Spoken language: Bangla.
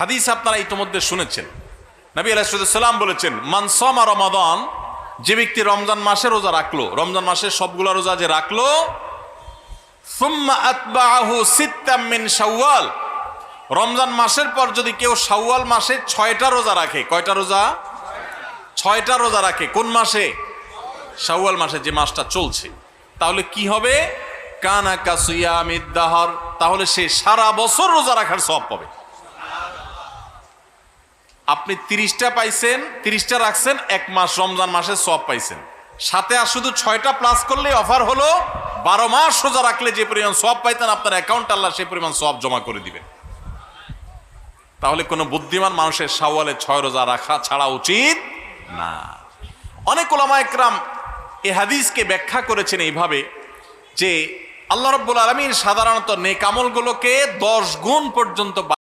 হাদিস আপনারা ইতিমধ্যে শুনেছেন। নবী আলাইসাল্লাম বলেছেন মানসমা রমাদান, যে ব্যক্তি রমজান মাসে রোজা রাখল, রমজান মাসের সবগুলা রোজা যে রাখল রমজান মাসের পর যদি কেউ শাওয়াল মাসে ছয়টা রোজা রাখে, কয়টা রোজা? ছয়টা রোজা রাখে। কোন মাসে? শাওয়াল মাসে যে মাসটা চলছে। তাহলে কি হবে? কানা কাসুয়ামিদাহর তাহলে সে সারা বছর রোজা রাখার সব পাবে। আপনি তিরিশটা পাইছেন, তিরিশটা রাখছেন, এক মাস, রমজান মাসে সব পাইছেন। সাথে আর শুধু ছয়টা প্লাস করলে অফার হলো, বারো মাস সোজা রাখলে যে পরিমাণ সব পাইতেন, আপনার অ্যাকাউন্ট আল্লাহ সেই পরিমাণ সব জমা করে দিবেন। তাহলে কোনো বুদ্ধিমান মানুষের সাওয়ালে ছয় রোজা রাখা ছাড়া উচিত না। অনেক ওলামা একরাম এ হাদিসকে ব্যাখ্যা করেছেন এইভাবে যে, আল্লাহ রব্বুল আলমীর সাধারণত নেকামলগুলোকে দশ গুণ পর্যন্ত